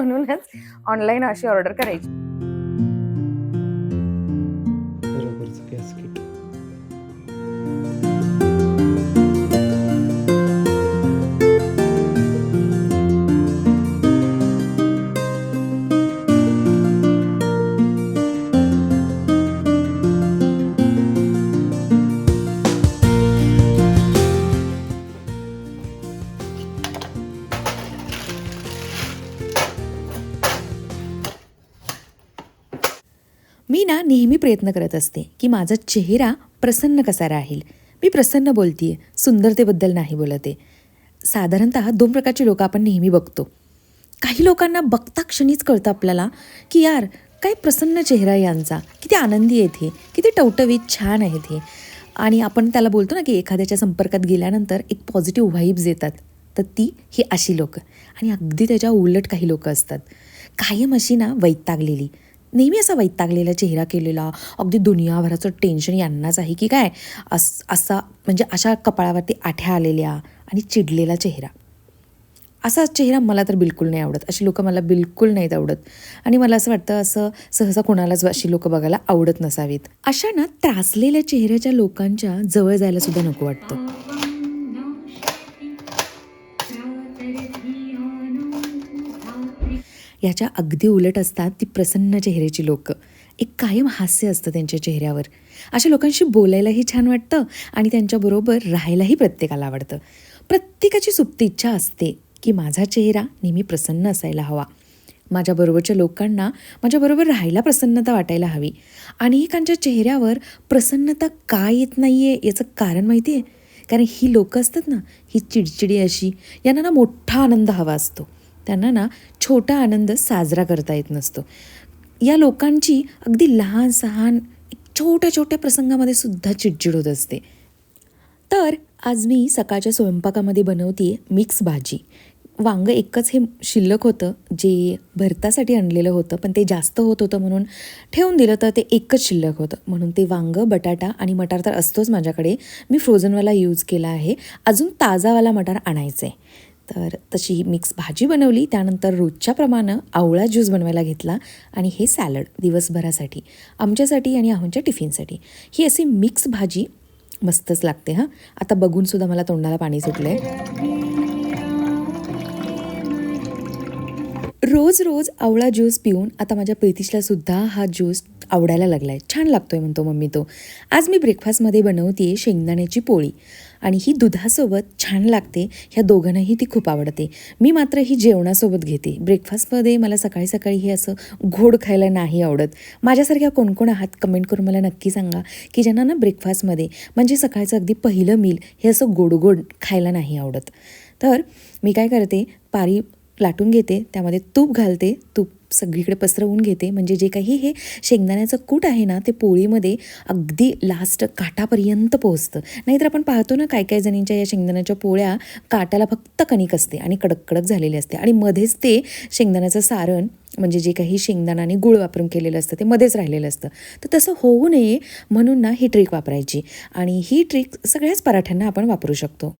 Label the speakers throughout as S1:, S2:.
S1: म्हणूनच ऑनलाईन अशी ऑर्डर करायची.
S2: मी ना नेहमी प्रयत्न करत असते की माझा चेहरा प्रसन्न कसा राहील. मी प्रसन्न बोलतीये सुंदरतेबद्दल नाही बोलते. साधारणतः दोन प्रकारची लोकं आपण नेहमी बघतो. काही लोकांना बघता क्षणीच कळतं आपल्याला की यार काय प्रसन्न चेहरा यांचा. किती आनंदी आहेत हे. किती टवटवीत छान आहेत हे. आणि आपण त्याला बोलतो ना की एखाद्याच्या संपर्कात गेल्यानंतर एक पॉझिटिव्ह व्हाईब्स येतात. तर ती ही अशी लोकं. आणि अगदी त्याच्या उलट काही लोकं असतात. कायम अशी ना वैतागलेली. नेहमी असा वैतागलेला चेहरा केलेला अगदी दुनियाभराचं टेन्शन यांनाच आहे की काय? अस असा म्हणजे अशा कपाळावरती आठ्या आलेल्या आणि चिडलेला चेहरा. असा चेहरा मला तर बिलकुल नाही आवडत. अशी लोकं मला बिलकुल नाहीत आवडत. आणि मला असं वाटतं असं सहसा कोणालाच अशी लोकं बघायला आवडत नसावीत. अशा ना त्रासलेल्या चेहऱ्याच्या लोकांच्या जवळ जायला सुद्धा नको वाटतं. याच्या अगदी उलट असतात ती प्रसन्न चेहऱ्याची लोकं. एक कायम हास्य असतं त्यांच्या चेहऱ्यावर. अशा लोकांशी बोलायलाही छान वाटतं आणि त्यांच्याबरोबर राहायलाही प्रत्येकाला आवडतं. प्रत्येकाची सुप्त इच्छा असते की माझा चेहरा नेहमी प्रसन्न असायला हवा. माझ्याबरोबरच्या लोकांना माझ्याबरोबर राहायला प्रसन्नता वाटायला हवी. अनेकांच्या चेहऱ्यावर प्रसन्नता का येत नाही आहे याचं कारण माहिती आहे कारण ही लोकं असतात ना ही चिडचिडी अशी यांना ना मोठा आनंद हवा असतो. त्यांना ना छोटा आनंद साजरा करता येत नसतो. या लोकांची अगदी लहान सहान छोट्या छोट्या प्रसंगामध्ये सुद्धा चिडचिड होत असते. तर आज मी सकाळच्या स्वयंपाकामध्ये बनवते मिक्स भाजी. वांगं एकच हे शिल्लक होतं जे भरतासाठी आणलेलं होतं पण ते जास्त होत होतं म्हणून ठेवून दिलं तर ते एकच शिल्लक होतं. म्हणून ते वांगं बटाटा आणि मटार तर असतोच माझ्याकडे. मी फ्रोझनवाला यूज केला आहे. अजून ताजावाला मटार आणायचं आहे तर तशी ही मिक्स भाजी बनवली. त्यानंतर रोजच्या प्रमाणं आवळा ज्यूस बनवायला घेतला आणि हे सॅलड दिवसभरासाठी आमच्यासाठी आणि आहोंच्या टिफिनसाठी. ही अशी मिक्स भाजी मस्तच लागते हां. आता बघूनसुद्धा मला तोंडाला पाणी सुटलं आहे रोज रोज आवळा ज्यूस पिऊन आता माझ्या प्रितीशलासुद्धा हा ज्यूस आवडायला लागला आहे छान लागतोय म्हणतो मम्मी तो. आज मी ब्रेकफास्टमध्ये बनवते शेंगदाण्याची पोळी. आणि ही दुधासोबत छान लागते. ह्या दोघांनाही ती खूप आवडते. मी मात्र ही जेवणासोबत घेते. ब्रेकफास्टमध्ये मला सकाळी सकाळी हे असं घोड खायला नाही आवडत. माझ्यासारख्या कोण कोण आहात कमेंट करून मला नक्की सांगा की ज्यांना ना ब्रेकफास्टमध्ये म्हणजे सकाळचं अगदी पहिलं मील हे असं गोड गोड खायला नाही आवडत. तर मी काय करते पारी लाटून घेते त्यामध्ये तूप घालते तूप सगळीकडे पसरवून घेते. म्हणजे जे काही हे शेंगदाण्याचं कूट आहे ना ते पोळीमध्ये अगदी लास्ट काटापर्यंत पोहोचतं. नाहीतर आपण पाहतो ना काय काय जणींच्या या शेंगदाण्याच्या पोळ्या काटाला फक्त कणिक असते आणि कडक कडक झालेली असते. आणि मध्येच ते शेंगदाण्याचं सारण म्हणजे जे काही शेंगदाणा आणि गुळ वापरून केलेलं असतं ते मध्येच राहिलेलं असतं. तर तसं होऊ नये म्हणून ना ही ट्रिक वापरायची. आणि ही ट्रिक सगळ्याच पराठ्यांना आपण वापरू शकतो.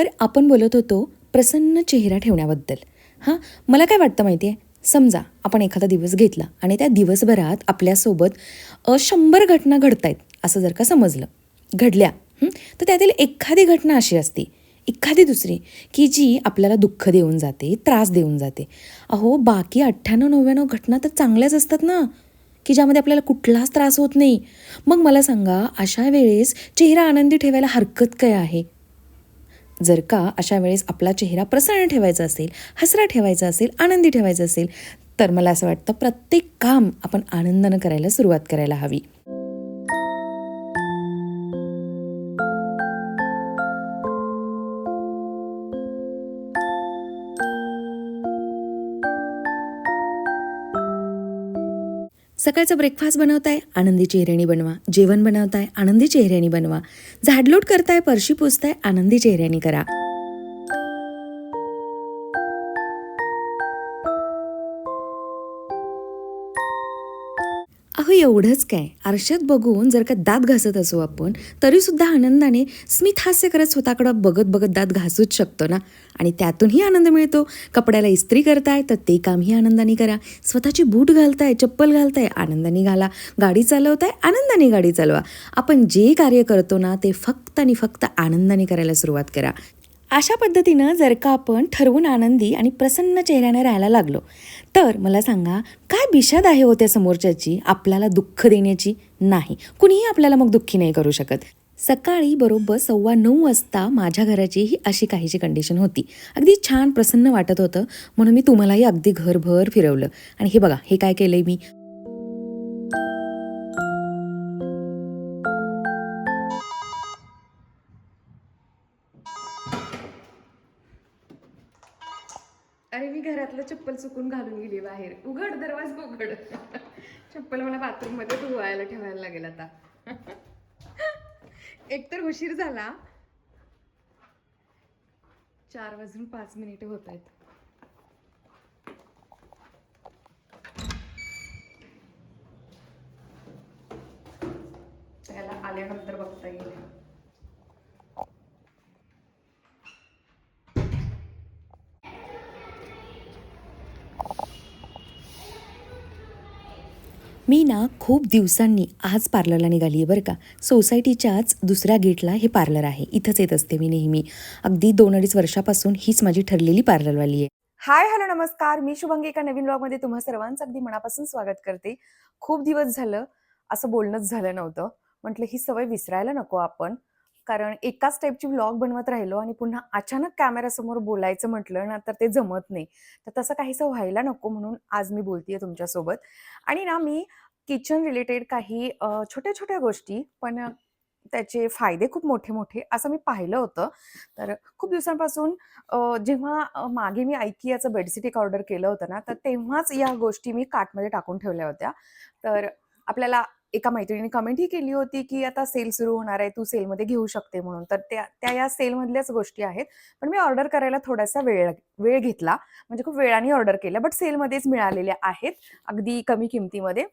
S2: तर आपण बोलत होतो प्रसन्न चेहरा ठेवण्याबद्दल. हां मला काय वाटतं माहिती आहे समजा आपण एखादा दिवस घेतला आणि त्या दिवसभरात आपल्यासोबत शंभर घटना घडत आहेत असं जर का समजलं घडल्या तर त्यातील एखादी घटना अशी असते एखादी दुसरी की जी आपल्याला दुःख देऊन जाते त्रास देऊन जाते. अहो बाकी अठ्ठ्याण्णव नव्याण्णव घटना तर चांगल्याच असतात ना की ज्यामध्ये आपल्याला कुठलाच त्रास होत नाही. मग मला सांगा अशा वेळेस चेहरा आनंदी ठेवायला हरकत काय आहे? जर का अशा वेळेस आपला चेहरा प्रसन्न ठेवायचा असेल हसरा ठेवायचा असेल आनंदी ठेवायचा असेल तर मला असं वाटतं प्रत्येक काम आपण आनंदानं करायला सुरुवात करायला हवी. सकाळचा ब्रेकफास्ट बनवताय आनंदी चेहऱ्याने बनवा. जेवण बनवताय आनंदी चेहऱ्याने बनवा. झाडलोट करताय परशी पुसताय आनंदी चेहऱ्याने करा. एवढंच काय? आरशात बघून जर का दात घासत असू आपण तरीसुद्धा आनंदाने स्मित हास्य करत स्वतःकडं बघत बघत दात घासूच शकतो ना? आणि त्यातूनही आनंद मिळतो. कपड्याला इस्त्री करताय तर ते कामही आनंदाने करा. स्वतःची बूट घालताय चप्पल घालताय आनंदाने घाला. गाडी चालवताय आनंदाने गाडी चालवा. आपण जे कार्य करतो ना ते फक्त आणि फक्त आनंदाने करायला सुरुवात करा. अशा पद्धतीनं जर का आपण ठरवून आनंदी आणि प्रसन्न चेहऱ्याने राहायला लागलो तर मला सांगा काय बिशाद आहे हो त्या समोरच्याची आपल्याला दुःख देण्याची? नाही. कुणीही आपल्याला मग दुःखी नाही करू शकत. सकाळी बरोबर सव्वा नऊ वाजता माझ्या घराची ही अशी काहीची कंडिशन होती. अगदी छान प्रसन्न वाटत होतं म्हणून मी तुम्हालाही अगदी घरभर फिरवलं. आणि हे बघा हे काय केलंय मी?
S1: मी चप्पल चुकून घालून गेली बाहेर. उघड दरवाज उघड. चप्पल मला बाथरूममध्ये धुवायला ठेवायला लागेल आता. एकतर उशीर झाला. चार वाजून पाच मिनिटं होत आहेत त्याला आल्यानंतर बघता येईल
S2: मी ना खूप दिवसांनी आज पार्लरला निघाली आहे बरं का. सोसायटीच्याच दुसऱ्या गेटला हे पार्लर आहे. इथंच येत असते मी नेहमी. अगदी दोन अडीच वर्षापासून हीच माझी ठरलेली पार्लरवाली आहे.
S1: हाय हॅलो नमस्कार. मी शुभंगी एका नवीन ब्लॉगमध्ये तुम्हा सर्वांचं अगदी मनापासून स्वागत करते. खूप दिवस झालं असं बोलणंच झालं नव्हतं. म्हटलं ही सवय विसरायला नको आपण. कारण एकाच टाईपची ब्लॉग बनवत राहिलो आणि पुन्हा अचानक कॅमेऱ्यासमोर बोलायचं म्हटलं ना तर ते जमत नाही. तर तसं काहीसं व्हायला नको म्हणून आज मी बोलतेय तुमच्यासोबत. आणि ना मी किचन रिलेटेड काही छोट्या छोट्या गोष्टी पण त्याचे फायदे खूप मोठे मोठे असं मी पाहिलं होतं. तर खूप दिवसांपासून जेव्हा मागे मी ऐकियाचं बेडशीट एक ऑर्डर केलं होतं ना तर तेव्हाच या गोष्टी मी कार्टमध्ये टाकून ठेवल्या होत्या. तर आपल्याला एका मैत्रिणीने कमेंटही केली होती की आता सेल सुरू होणार आहे तू सेलमध्ये घेऊ शकते म्हणून. तर त्या त्या या सेलमधल्याच गोष्टी आहेत. पण मी ऑर्डर करायला थोडासा वेळ वेळ घेतला. म्हणजे खूप वेळाने ऑर्डर केल्या बट सेलमध्येच मिळालेल्या आहेत अगदी कमी किमतीमध्ये.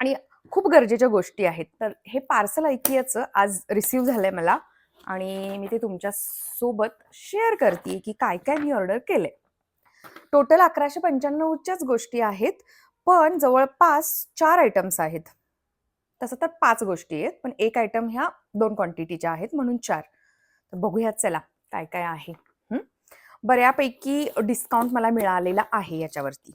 S1: आणि खूप गरजेच्या गोष्टी आहेत. तर हे पार्सल ऐकियाचं. आज रिसीव झालंय मला. आणि मी ते तुमच्यासोबत शेअर करते की काय काय मी ऑर्डर केलंय. टोटल अकराशे पंच्याण्णवच्याच गोष्टी आहेत. पण जवळपास चार आयटम्स आहेत. तसं तर पाच गोष्टी आहेत पण एक आयटम ह्या दोन क्वांटिटीच्या आहेत म्हणून चार. तर बघूयात चला काय काय आहे. बऱ्यापैकी डिस्काउंट मला मिळालेला आहे याच्यावरती.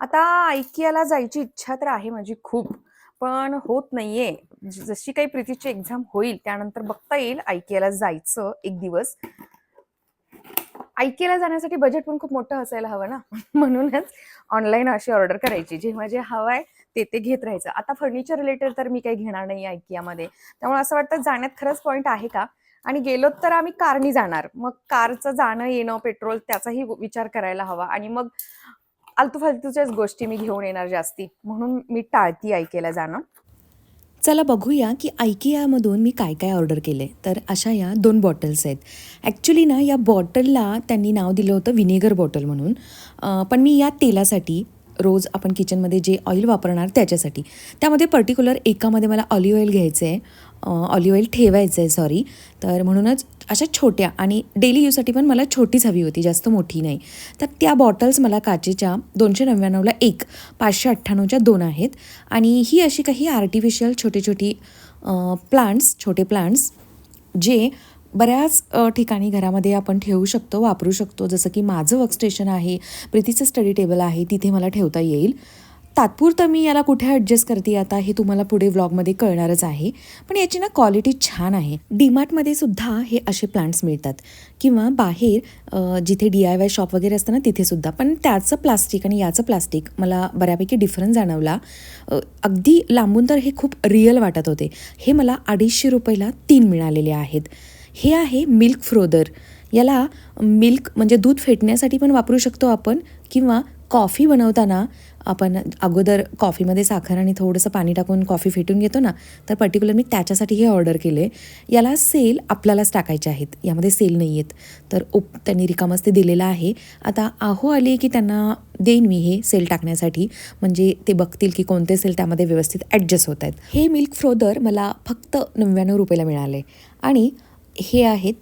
S1: आता ऐकियाला जायची इच्छा तर आहे माझी खूप पण होत नाहीये. जशी काही प्रीतीची एक्झाम होईल त्यानंतर बघता येईल ऐकियाला जायचं एक दिवस. ऐकायला जाण्यासाठी बजेट पण खूप मोठं असायला हवं ना. म्हणूनच ऑनलाईन अशी ऑर्डर करायची. जेव्हा जे हवं आहे ते ते घेत राहायचं. आता फर्निचर रिलेटेड तर मी काही घेणार नाही ऐकियामध्ये त्यामुळे असं वाटतं जाण्यात खरंच पॉईंट आहे का? आणि गेलो तर आम्ही कारनी जाणार. मग कारचं जाणं येणं पेट्रोल त्याचाही विचार करायला हवा. आणि मग आलतू फालतूच्याच गोष्टी मी घेऊन येणार जास्ती. म्हणून मी टाळती ऐकायला जाणं.
S2: चला बघूया की आयकियामधून मी काय काय ऑर्डर केले. तर अशा या दोन बॉटल्स आहेत. ॲक्च्युली ना या बॉटलला त्यांनी नाव दिलं होतं विनेगर बॉटल म्हणून. पण मी या तेलासाठी रोज आपण किचनमध्ये जे ऑइल वापरणार त्याच्यासाठी. त्यामध्ये पर्टिक्युलर एकामध्ये मला ऑलिव्ह ऑइल घ्यायचं आहे ऑलिव्ह ऑइल ठेवायचं आहे सॉरी तर म्हणूनच अशा छोट्या आणि डेली यूजसाठी पण मला छोटीच हवी होती जास्त मोठी नाही. तर त्या बॉटल्स मला काचेच्या दोनशे नव्याण्णवला एक पाचशे अठ्ठ्याण्णवच्या दोन आहेत. आणि ही अशी काही आर्टिफिशियल छोटी छोटी प्लांट्स छोटे प्लांट्स जे बऱ्याच ठिकाणी घरामध्ये आपण ठेवू शकतो वापरू शकतो. जसं की माझं वर्कस्टेशन आहे प्रीतीचं स्टडी टेबल आहे तिथे मला ठेवता येईल. तात्पुरतं मी याला कुठे ॲडजस्ट करते आता हे तुम्हाला पुढे व्लॉगमध्ये कळणारच आहे. पण याची ना क्वालिटी छान आहे. डीमार्टमध्ये सुद्धा हे असे प्लांट्स मिळतात. किंवा बाहेर जिथे डी आय वाय शॉप वगैरे असतं ना तिथे सुद्धा. पण त्याचं प्लास्टिक आणि याचं प्लास्टिक मला बऱ्यापैकी डिफरन्स जाणवला. अगदी लांबून तर हे खूप रिअल वाटत होते. हे मला अडीचशे रुपयाला तीन मिळालेले आहेत. हे आहे मिल्क फ्रोदर याला मिल्क म्हणजे दूध फेटण्यासाठी पण वापरू शकतो आपण. किंवा कॉफी बनवताना आपण अगोदर कॉफीमध्ये साखर आणि थोडंसं पाणी टाकून कॉफी फेटून घेतो ना तर पर्टिक्युलर मी त्याच्यासाठी हे ऑर्डर केले. याला सेल आपल्यालाच टाकायचे आहेत. यामध्ये सेल नाही आहेत तर ओप त्यांनी रिकामच ते दिलेलं आहे. आता आहो आली की त्यांना देईन मी हे सेल टाकण्यासाठी. म्हणजे ते बघतील की कोणते सेल त्यामध्ये व्यवस्थित ॲडजस्ट होत आहेत. हे मिल्क फ्रोदर मला फक्त नव्याण्णव रुपयाला मिळाले. आणि हे आहेत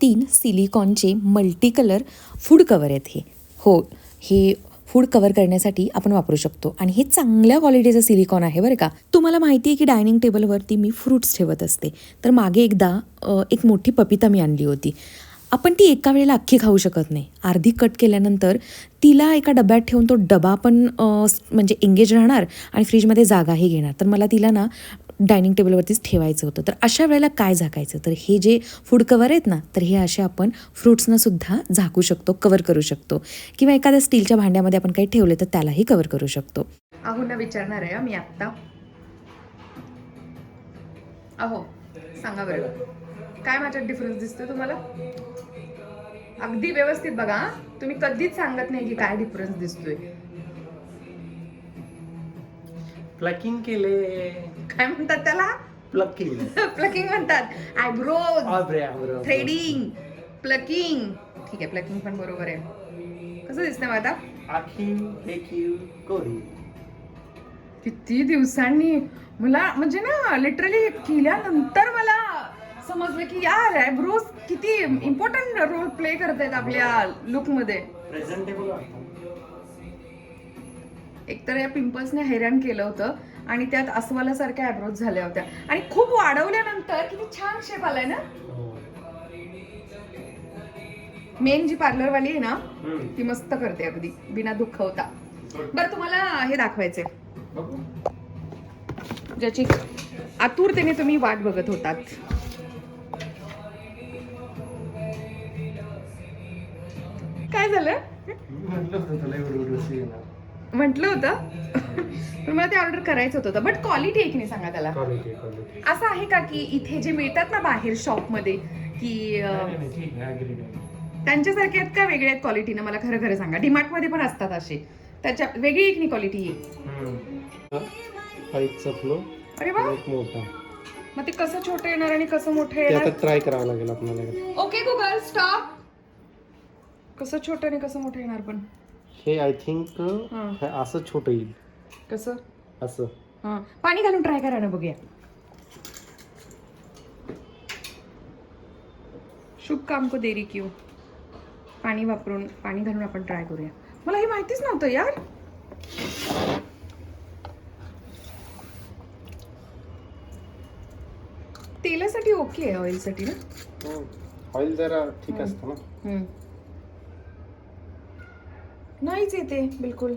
S2: तीन सिलिकॉनचे मल्टी कलर फूड कवर आहेत हे. हो हे फूड कवर करण्यासाठी आपण वापरू शकतो. आणि हे चांगल्या क्वालिटीचं सिलिकॉन आहे बरं का. तुम्हाला माहिती आहे की डायनिंग टेबलवरती मी फ्रूट्स ठेवत असते. तर मागे एकदा एक मोठी पपिता मी आणली होती. आपण ती एका वेळेला अख्खी खाऊ शकत नाही. अर्धी कट केल्यानंतर तिला एका डब्यात ठेवून तो डबा पण म्हणजे एंगेज राहणार आणि फ्रीजमध्ये जागाही घेणार. तर मला तिला ना डायनिंग टेबलवरतीच ठेवायचं होतं. तर अशा वेळेला काय झाकायचं? तर हे जे फूड कवर आहेत ना तर हे असे आपण फ्रूट्सनं सुद्धा झाकू शकतो कवर करू शकतो. किंवा एखाद्या स्टीलच्या भांड्यामध्ये आपण काही ठेवले तर त्यालाही कवर करू शकतो.
S1: अहोंना विचारणार आहे मी आत्ता. अहो सांगा बरं. काय माझ्यात डिफरन्स दिसतोय तुम्हाला? अगदी व्यवस्थित बघा? तुम्ही कधीच सांगत नाही की काय डिफरन्स दिसतोय.
S3: प्लकिंग केले
S1: काय म्हणतात त्याला?
S3: प्लग केले
S1: प्लकिंग म्हणतात
S3: आब्रे
S1: थ्रेडिंग प्लकिंग ठीक आहे प्लकिंग पण बरोबर आहे. कसं दिसतंय मग आता किती दिवसांनी. मला म्हणजे ना लिटरली केल्यानंतर मला समजलं की यार आयब्रोज किती इम्पॉर्टंट रोल प्ले करतायत आपल्या लुकमध्ये
S3: प्रेझेंटेबल वाटतं
S1: एकतर या पिंपल्सने हैराण केलं होतं. आणि त्यात अस्वलासारख्या आयब्रोज झाल्या होत्या. आणि खूप वाढवल्यानंतर किती छान शेप आलाय ना. मेन जी पार्लरवाली आहे ना. ती मस्त करते अगदी बिना दुखवता. बरं तुम्हाला हे दाखवायचंय.
S3: बघू.
S1: ज्याची आतुरतेने तुम्ही वाट बघत होतात. काय झालं?
S3: होतं
S1: म्हटलं होतं? पण मला ते ऑर्डर करायचं होतं. बट क्वालिटी एक नाही सांगा त्याला?
S3: क्वालिटी क्वालिटी
S1: असं आहे का की इथे जे मिळतात ना बाहेर शॉपमध्ये की अं,
S3: नाही नाही ठीक आहे अग्री आहे
S1: त्यांच्यासारखे आहेत का वेगळ्या आहेत क्वालिटीनं मला खरं खरं सांगा. डिमार्टमध्ये पण असतात असे. त्याच्या वेगळी एक नाही क्वालिटी आहे.
S3: पाईपचा फ्लो
S1: अरे वा.
S3: एक मोठा.
S1: मग ते कसं छोटं येणार आणि कसं मोठं
S3: ते आता
S1: येणार?
S3: ट्राय करावं लागेल आपल्याला.
S1: ओके गुगल स्टॉप कसं छोटं आणि कसं मोठं येणार पण?
S3: हे आय थिंक
S1: हां.
S3: असं छोटं येईल.
S1: कसं?
S3: असं.
S1: हां. पाणी घालून ट्राय करा ना बघूया. शुभ काम को देरी क्यू? पाणी वापरून पाणी घालून आपण ट्राय करूया. मला हे माहितीच नव्हतं यार. तेलासाठी ओके आहे ऑइलसाठी ना?
S3: ऑइल जरा ठीक. असतं ना.
S1: नाहीच येते बिलकुल.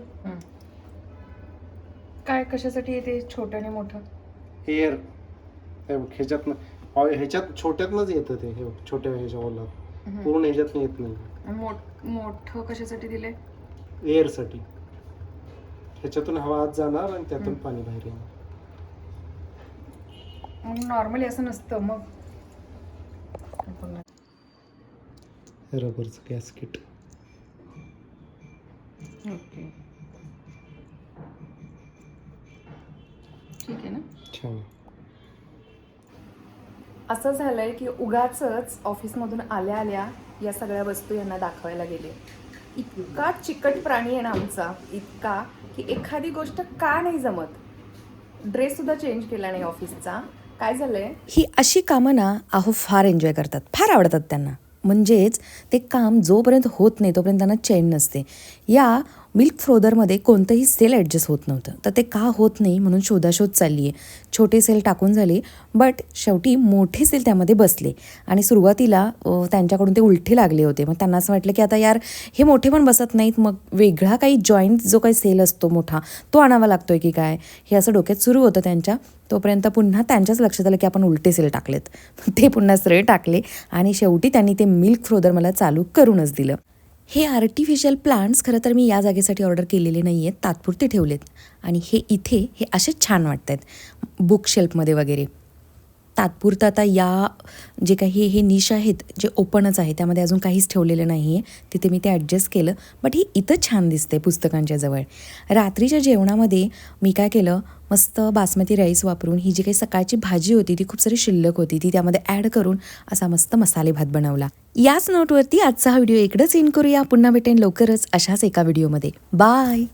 S1: काय कशासाठी येते छोटं आणि मोठं?
S3: हे ह्याच्यातनं ऑइ- ह्याच्यात छोट्यातनंच येतं ते हे बघ, छोट्या ह्याच्या पूर्ण ह्याच्यातनं येत नाही.
S1: मोठ मोठं कशासाठी दिले
S3: एअरसाठी. ह्याच्यातून हवा आत जाणार आणि त्यातून
S1: हम्म.
S3: पाणी बाहेर येणार.
S1: मग नॉर्मली असं नसतं मग?
S3: रबरचं गॅसकिट
S1: ओके. ठीक आहे ना?
S3: छान.
S1: असं झालंय की उगाच ऑफिसमधून आल्या आल्या या सगळ्या वस्तू यांना दाखवायला गेले. इतका चिकट प्राणी आहे ना आमचा इतका की एखादी गोष्ट का नाही जमत? ड्रेस सुद्धा चेंज केला नाही ऑफिसचा. काय झालंय?
S2: ही अशी कामं ना अहो फार एन्जॉय करतात. फार आवडतात त्यांना. म्हणजेच ते काम जोपर्यंत होत नाही तोपर्यंत त्यांना चैन नसते. या मिल्क फ्रोदरमध्ये कोणतंही सेल ॲडजस्ट होत नव्हतं. तर ते का होत नाही म्हणून शोधाशोध चालली आहे. छोटे सेल टाकून झाले बट शेवटी मोठे सेल त्यामध्ये बसले. आणि सुरुवातीला त्यांच्याकडून ते उलटे लागले होते. मग त्यांना असं वाटलं की आता यार हे मोठे पण बसत नाहीत. मग वेगळा काही जॉईंट जो काही सेल असतो मोठा तो आणावा लागतो आहे की काय? हे असं डोक्यात सुरू होतं त्यांच्या. तोपर्यंत पुन्हा त्यांच्याच लक्षात आलं की आपण उलटे सेल टाकलेत. ते पुन्हा सरळ टाकले आणि शेवटी त्यांनी ते मिल्क फ्रोदर मला चालू करूनच दिलं. हे आर्टिफिशियल प्लांट्स खरं तर मी या जागेसाठी ऑर्डर केलेले नाही आहेत तात्पुरते ठेवलेत. आणि हे इथे हे असे छान वाटत आहेत बुक शेल्फमध्ये वगैरे. तात्पुरतं आता या जे काही हे निश आहेत जे ओपनच आहे त्यामध्ये अजून काहीच ठेवलेलं नाही आहे तिथे मी ते ॲडजस्ट केलं बट ही इथं छान दिसते पुस्तकांच्या जवळ. रात्रीच्या जेवणामध्ये मी काय केलं मस्त बासमती राईस वापरून ही जी काही सकाळची भाजी होती ती खूप सारी शिल्लक होती ती त्यामध्ये ॲड करून असा मस्त मसाले भात बनवला. याच नोटवरती आजचा हा व्हिडिओ इकडंच इन करूया. पुन्हा भेटेन लवकरच अशाच एका व्हिडिओमध्ये बाय